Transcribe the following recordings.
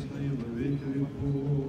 всегда ныне и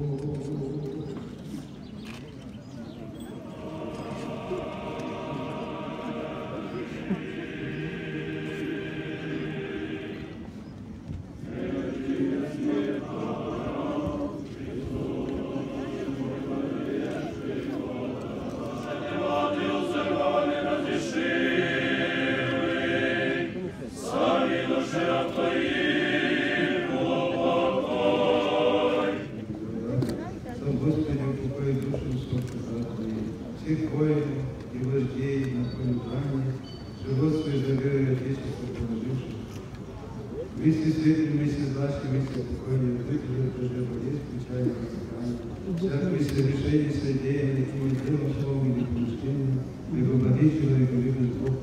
Твоей, всех воинов и вождей на поле брани, живот свой за верой Отечества положивших. Вместе с этим, вместе с вашим, вместе с покойным, выкидывая даже болезнь, печали и всякое совершение содеянное и делом, словом или помышлением, благоволительно и любит Бог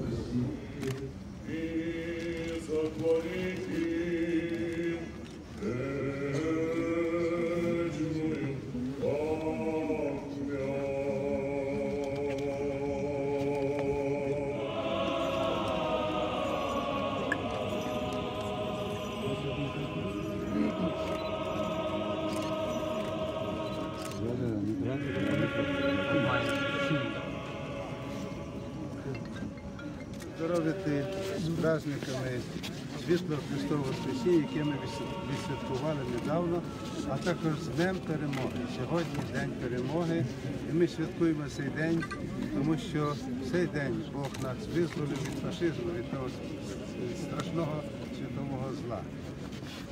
Здоровити з праздниками світло Христового Воскресіння, яке ми відсвяткували недавно, а також з Днем перемоги. Сьогодні День перемоги, і ми святкуємо цей день, тому що цей день Бог нас визволив від фашизму, від того страшного світового зла.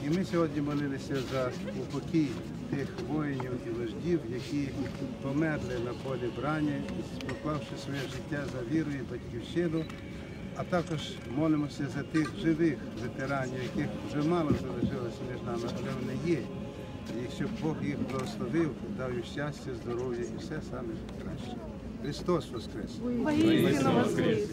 І ми сьогодні молилися за упокій тих воїнів і вождів, які померли на полі брані, поклавши своє життя за віру і батьківщину. А також молимося за тих живих ветеранів, яких вже мало залишилося між нами, але вони є. І щоб Бог їх благословив, дав їм щастя, здоров'я і все саме краще. Христос Воскрес! Воскрес!